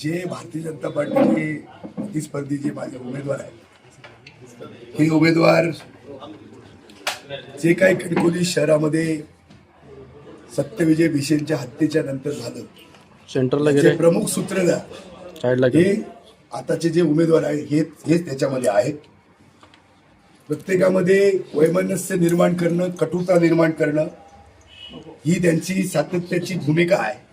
जे भारतीय जनता पार्टीचे प्रतिस्पर्धी जे माझे उमेदवार आहेत. हे उमेदवार जे काही कणकोली शहरामध्ये सत्यविजय भिशेंच्या हत्येच्या नंतर झालं. सेंटरला जे गेले? प्रमुख सूत्रधार हे आताचे जे उमेदवार आहेत हे हेच त्याच्यामध्ये आहेत. प्रत्येकामध्ये वैमनस्य निर्माण करणं कटुता निर्माण करणं ही त्यांची सातत्याची भूमिका आहे.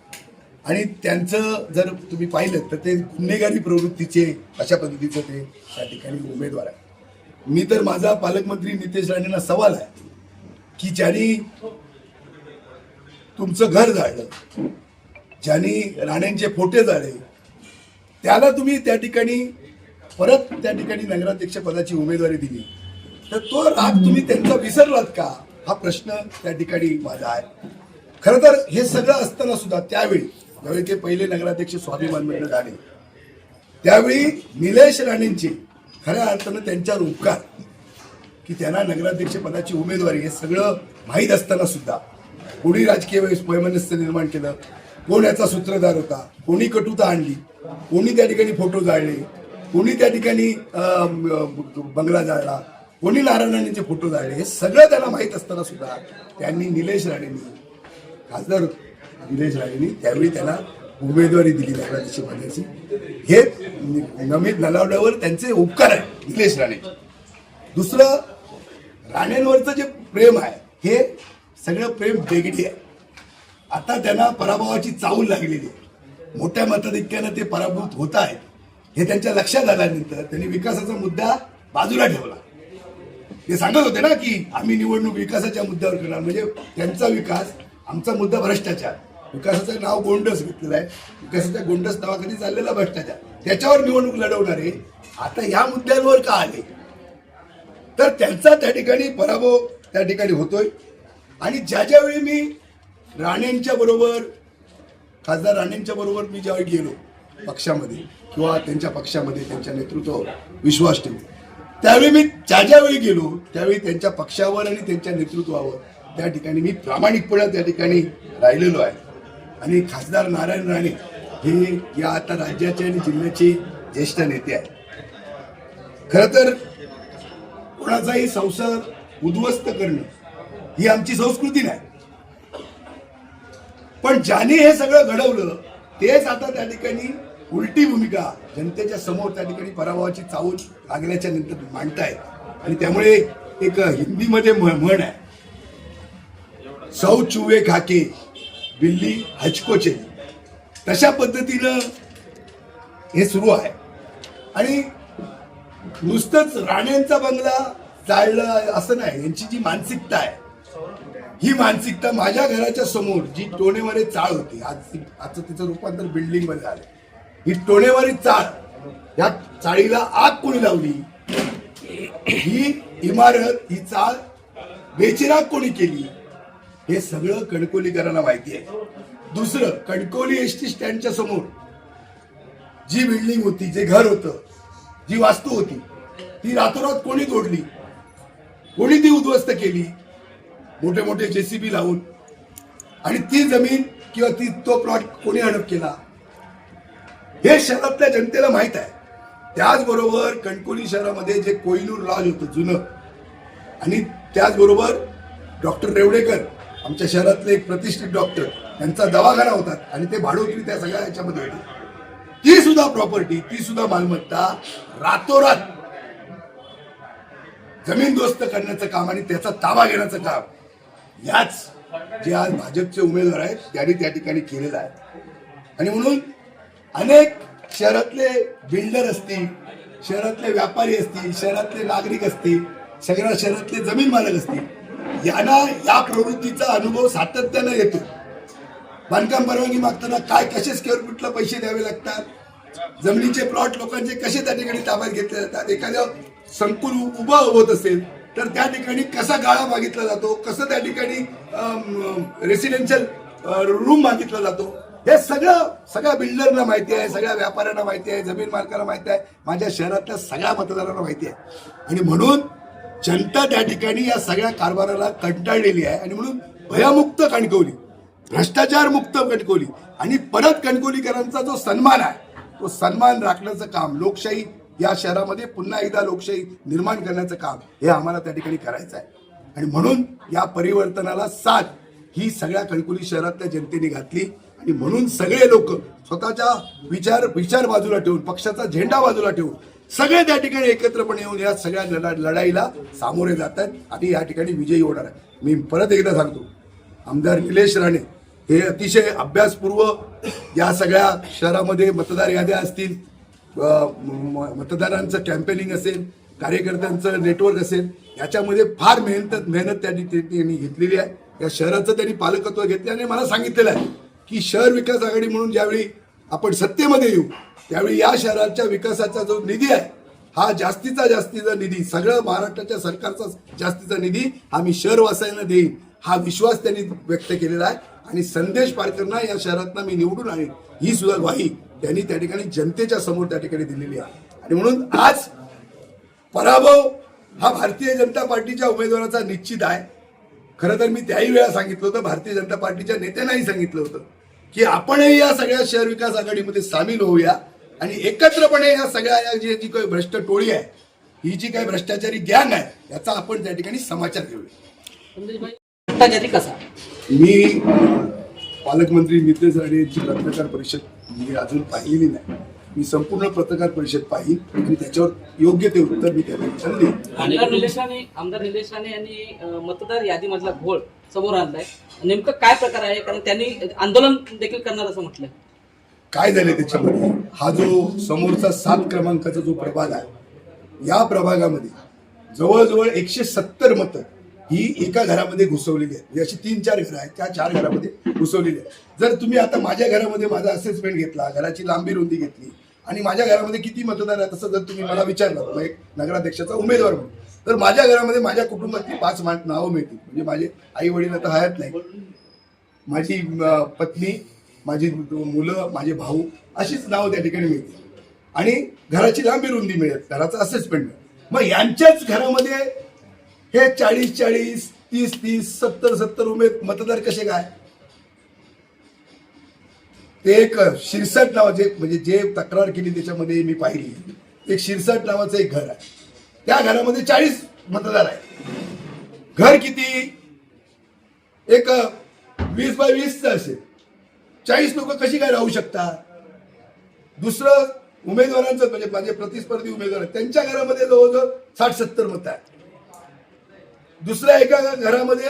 आणि त्यांचं जर तुम्ही पाहिलं तर ते गुन्हेगारी प्रवृत्तीचे अशा पद्धतीचं ते त्या ठिकाणी उमेदवार आहे मी तर माझा पालकमंत्री नितेश राणेंना सवाल आहे की ज्यांनी तुमचं घर जाळलं ज्यांनी राणेंचे फोटे जाळे त्याला तुम्ही त्या ठिकाणी परत त्या ठिकाणी नगराध्यक्ष पदाची उमेदवारी दिली तर तो राग तुम्ही त्यांचा विसरलात का? हा प्रश्न त्या ठिकाणी माझा आहे. खरं तर हे सगळं असताना सुद्धा त्यावेळी ज्यावेळी ते पहिले नगराध्यक्ष स्वाभिमान मंडळ झाले त्यावेळी निलेश राणेंचे खऱ्या अर्थानं त्यांच्यावर उपकार की त्यांना नगराध्यक्ष पदाची उमेदवारी हे सगळं माहीत असताना सुद्धा कोणी राजकीय वैमनस्य निर्माण केलं कोण याचा सूत्रधार होता कोणी कटुता आणली कोणी त्या ठिकाणी फोटो जाळले कोणी त्या ठिकाणी अं, बंगला जाळला कोणी नारायण राणेंचे फोटो जाळले हे सगळं त्यांना माहीत असताना सुद्धा त्यांनी निलेश राणेंनी खासदार निलेश राणेंनी त्यावेळी त्याला उमेदवारी दिली नगराध्यक्ष पाण्याची हे नमित नलावड्यावर त्यांचे उपकार आहे निलेश राणे. दुसरं राणेंवरचं जे प्रेम आहे हे सगळं प्रेम बेगडी आहे. आता त्यांना पराभवाची चावूल लागलेली आहे. मोठ्या मताधिक्यानं ते पराभूत होत आहेत. हे त्यांच्या लक्षात आल्यानंतर त्यांनी विकासाचा मुद्दा बाजूला ठेवला. ते सांगत होते ना की आम्ही निवडणूक विकासाच्या मुद्द्यावर करणार. म्हणजे त्यांचा विकास आमचा मुद्दा भ्रष्टाचार. विकासाचं नाव गोंडस घेतलेलं आहे. विकासाच्या गोंडस नावाखाली चाललेला भ्रष्टाचार. त्याच्यावर निवडणूक लढवणारे आता या मुद्द्यांवर का आले? तर त्यांचा त्या ठिकाणी पराभव त्या ठिकाणी होतोय. आणि ज्या ज्यावेळी मी राणेंच्या बरोबर खासदार राणेंच्या बरोबर मी ज्यावेळी गेलो पक्षामध्ये किंवा त्यांच्या पक्षामध्ये त्यांच्या नेतृत्वावर विश्वास ठेवून त्यावेळी मी ज्या ज्यावेळी गेलो त्यावेळी त्यांच्या पक्षावर आणि त्यांच्या नेतृत्वावर त्या ठिकाणी मी प्रामाणिकपणे त्या ठिकाणी राहिलेलो आहे. आणि खासदार नारायण राणे हे या आता राज्याचे आणि जिल्ह्याचे ज्येष्ठ नेते आहेत. खरं तर कोणाचाही संसार उद्ध्वस्त करणं ही आमची संस्कृती नाही. पण ज्याने हे सगळं घडवलं तेच आता त्या ठिकाणी उलटी भूमिका जनतेच्या समोर त्या ठिकाणी पराभवाची चावल लागल्याच्या नंतर मांडतायत. आणि त्यामुळे एक हिंदीमध्ये म्हण आहे. सौ चुवे खाके बिल्ली हचकोचे. तशा पद्धतीनं हे सुरू आहे. आणि नुसतंच राण्यांचा बंगला जाळलं असं नाही यांची जी मानसिकता आहे ही मानसिकता माझ्या घराच्या समोर जी टोणेवारी चाळ होती आज आजचं तिचं रूपांतर बिल्डिंगमध्ये झालं. ही टोणेवारी चाळ या चाळीला आग कोणी लावली? ही इमारत ही चाळ बेचिराग कोणी केली? हे सगळं कणकोलीकरांना माहिती आहे. दुसरं कणकोली एस टी स्टँडच्या समोर जी बिल्डिंग होती जे घर होतं जी वास्तू होती ती रातोरात कोणी तोडली? कोणी ती उद्ध्वस्त केली? मोठे मोठे जेसीबी लावून. आणि ती जमीन किंवा ती तो प्लॉट कोणी हडप केला? हे शहरातल्या जनतेला माहीत आहे. त्याचबरोबर कणकोली शहरामध्ये जे कोहिनूर लॉज होतं जुनं आणि त्याचबरोबर डॉक्टर रेवडेकर आमच्या शहरातले एक प्रतिष्ठित डॉक्टर त्यांचा दवाखाना होता आणि ते भाडोत्री त्या सगळ्या याच्यामध्ये होते. ती सुद्धा प्रॉपर्टी ती सुद्धा मालमत्ता रातोरात जमीन दोस्त करण्याचं काम आणि त्याचा ताबा घेण्याचं काम याच जे आज भाजपचे उमेदवार आहेत त्यांनी त्या ठिकाणी केलेलं आहे. आणि म्हणून अनेक शहरातले बिल्डर असतील शहरातले व्यापारी असतील शहरातले नागरिक असतील सगळ्या शहरातले जमीन मालक असतील यांना या प्रवृत्तीचा अनुभव सातत्यानं येतो. बांधकाम परवानगी मागताना काय कसे स्क्वेअर फुटला पैसे द्यावे लागतात? जमिनीचे प्लॉट लोकांचे कसे त्या ठिकाणी ताब्यात घेतले जातात? एखादं संकुल उ- उभं होत असेल तर त्या ठिकाणी कसा गाळा मागितला जातो? कसं त्या ठिकाणी रेसिडेन्शियल रूम मागितला जातो? हे सगळं सगळ्या बिल्डरना माहिती आहे सगळ्या व्यापाऱ्यांना माहिती आहे जमीन मालकाला माहिती आहे माझ्या शहरातल्या सगळ्या मतदारांना माहिती आहे. आणि म्हणून जनता त्या ठिकाणी या सगळ्या कारभाराला कंटाळलेली आहे आणि म्हणून भयमुक्त कणकवली भ्रष्टाचार मुक्त कणकवली आणि परत कणकवलीकरांचा जो सन्मान आहे तो सन्मान राखण्याचं काम लोकशाही या शहरामध्ये पुन्हा एकदा लोकशाही निर्माण करण्याचं काम हे आम्हाला त्या ठिकाणी करायचं आहे. आणि म्हणून या परिवर्तनाला साथ ही सगळ्या कणकुली शहरातल्या जनतेने घातली आणि म्हणून सगळे लोक स्वतःच्या विचार विचार बाजूला ठेवून पक्षाचा झेंडा बाजूला ठेवून सगळे त्या ठिकाणी एकत्रपणे येऊन या सगळ्या लढा लढाईला सामोरे जात आहेत. आणि या ठिकाणी विजयी होणार आहे. मी परत एकदा सांगतो आमदार निलेश राणे हे अतिशय अभ्यासपूर्व या सगळ्या शहरामध्ये मतदार याद्या असतील मतदारांचं कॅम्पेनिंग असेल कार्यकर्त्यांचं नेटवर्क असेल याच्यामध्ये फार मेहनत मेहनत त्यांनी ते- त्यांनी घेतलेली आहे. या शहराचं त्यांनी पालकत्व घेतलं आणि मला सांगितलेलं आहे की शहर विकास आघाडी म्हणून ज्यावेळी आपण सत्तेमध्ये येऊ त्यावेळी या शहराच्या विकासाचा जो निधी आहे हा जास्तीचा जास्तीचा निधी सगळं महाराष्ट्राच्या सरकारचा जास्तीचा निधी हा मी शहरवासियांना देईन. हा विश्वास त्यांनी व्यक्त केलेला आहे आणि संदेश पारकरना या शहरातनं मी निवडून आणेन. ही सुद्धा ग्वाही त्यांनी त्या ठिकाणी जनतेच्या समोर त्या ठिकाणी दिलेली आहे. आणि म्हणून आज पराभव हा भारतीय जनता पार्टीच्या उमेदवाराचा निश्चित आहे. खरं तर मी त्याही वेळा सांगितलं होतं भारतीय जनता पार्टीच्या नेत्यांनाही सांगितलं होतं की आपणही या सगळ्या शहर विकास आघाडीमध्ये सामील होऊया. आणि एकत्रपणे या सगळ्या या जी जी काही भ्रष्ट टोळी आहे ही जी काही भ्रष्टाचारी गँग आहे याचा आपण त्या ठिकाणी समाचार घेऊया भ्रष्टाचारी कसा? मी पालकमंत्री नितेश राणे यांची पत्रकार परिषद मी अजून पाहिलेली नाही. मी संपूर्ण पत्रकार परिषद पाहिल आणि त्याच्यावर योग्य ते उत्तर मी त्या ठिकाणी आमदार निलेश राणे आमदार निलेश राणे यांनी मतदार यादीमधला घोळ समोर आणलाय. नेमकं काय प्रकार आहे? कारण त्यांनी आंदोलन देखील करणार असं म्हटलंय. काय झाले त्याच्यामध्ये? हा जो समोरचा सात क्रमांकाचा जो प्रभाग आहे या प्रभागामध्ये जवळजवळ एकशे सत्तर मतं ही एका घरामध्ये घुसवलेली आहेत. म्हणजे अशी तीन चार घरं आहेत त्या चार घरामध्ये घुसवलेली आहेत. जर तुम्ही आता माझ्या घरामध्ये माझा असेसमेंट घेतला घराची लांबी रुंदी घेतली आणि माझ्या घरामध्ये किती मतदार आहेत असं जर तुम्ही मला विचारलं मग एक नगराध्यक्षाचा उमेदवार म्हणून तर माझ्या घरामध्ये माझ्या कुटुंबातली पाच मा- नावं मिळतील. म्हणजे माझे आई वडील आता हयात नाही माझी पत्नी माझी मुलं माझे भाऊ अशीच नावं त्या ठिकाणी मिळतील. आणि घराची लांबी रुंदी मिळेल. घराचं असेसमेंट मिळेल. मग यांच्याच घरामध्ये हे चाळीस चाळीस तीस तीस सत्तर सत्तर उमेद मतदार कसे काय? ते एक शिरसाट नावाचे म्हणजे जे तक्रार केली त्याच्यामध्ये मी पाहिली. एक शिरसाट नावाचं एक घर आहे. त्या घरामध्ये चाळीस मतदार आहे घर किती? एक वीस बाय वीसचं असेल. चाळीस लोक कशी काय राहू शकतात? दुसरं उमेदवारांचं म्हणजे माझे प्रतिस्पर्धी उमेदवार त्यांच्या घरामध्ये जवळजवळ साठ सत्तर मत आहे दुसऱ्या एका घरामध्ये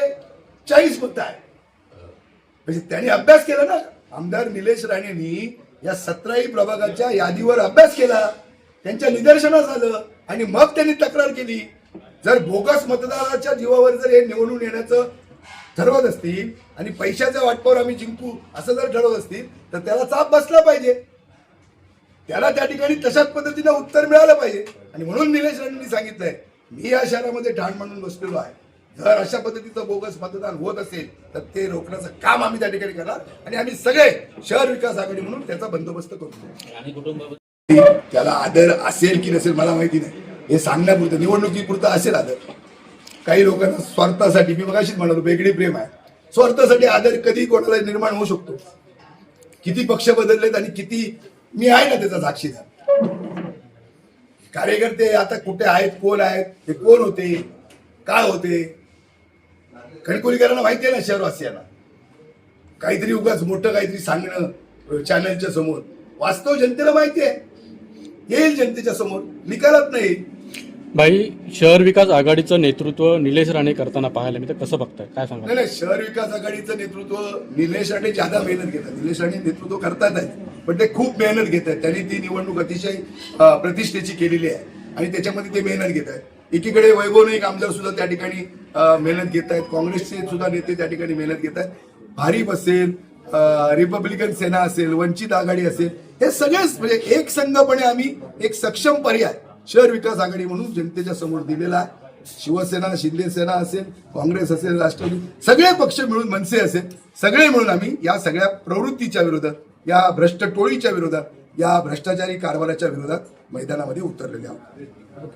चाळीस मत आहे म्हणजे त्यांनी अभ्यास केला ना? आमदार निलेश राणेंनी या सतराही प्रभागाच्या यादीवर अभ्यास केला. त्यांच्या निदर्शनास आलं आणि मग त्यांनी तक्रार केली. जर बोगस मतदाराच्या जीवावर जर हे निवडून येण्याचं ठरवत असतील आणि पैशाच्या वाटपावर आम्ही जिंकू असं जर ठरवत असतील तर त्याला चाप बसला पाहिजे. त्याला त्या ठिकाणी तशाच पद्धतीनं उत्तर मिळालं पाहिजे. आणि म्हणून निलेश राणेंनी सांगितलंय मी या शहरामध्ये ठाण मांडून बसलेलो आहे. जर अशा पद्धतीचं बोगस मतदान होत असेल तर ते रोखण्याचं काम आम्ही त्या ठिकाणी करणार आणि आम्ही सगळे शहर विकास आघाडी म्हणून त्याचा बंदोबस्त करू. त्याला आदर असेल की नसेल मला माहिती नाही. हे सांगण्यापुरतं निवडणुकीपुरतं असेल आदर. काही लोकांना स्वार्थासाठी मी मगाशीच म्हणालो वेगळी प्रेम आहे. स्वार्थासाठी आदर कधी कोणाला निर्माण होऊ शकतो. किती पक्ष बदललेत आणि किती मी आहे ना त्याचा साक्षीदार. कार्यकर्ते आता कुठे आहेत कोण आहेत ते कोण होते काय होते? कणकोलीकरांना माहिती आहे ना शहरवासियांना. काहीतरी उगाच मोठं काहीतरी सांगणं चॅनलच्या समोर. वास्तव जनतेला माहिती आहे. येईल जनतेच्या समोर. निकालात नाही येईल. भाई शहर विकास आघाडीचं नेतृत्व निलेश राणे करताना पाहायला मी तर कसं बघताय? काय सांगा नाही शहर विकास आघाडीचं नेतृत्व निलेश राणे ज्यादा मेहनत घेतात. निलेश राणे नेतृत्व करतात पण ते खूप मेहनत घेत आहेत त्यांनी ती निवडणूक अतिशय प्रतिष्ठेची केलेली आहे. आणि त्याच्यामध्ये ते मेहनत घेत आहेत. एकीकडे वैभव नाईक आमदार सुद्धा त्या ठिकाणी मेहनत घेत आहेत. काँग्रेसचे सुद्धा नेते त्या ठिकाणी मेहनत घेत आहेत. भारीप असेल रिपब्लिकन सेना असेल वंचित आघाडी असेल हे सगळेच म्हणजे एक संघपणे आम्ही एक सक्षम पर्याय. शहर विकास आघाडी म्हणून जनतेच्या समोर दिलेला आहे. शिवसेना शिंदे सेना असेल काँग्रेस असेल राष्ट्रवादी सगळे पक्ष मिळून मनसे असेल सगळे मिळून आम्ही या सगळ्या प्रवृत्तीच्या विरोधात या भ्रष्ट टोळीच्या विरोधात या भ्रष्टाचारी कारभाराच्या विरोधात मैदानामध्ये उतरलेले आहोत.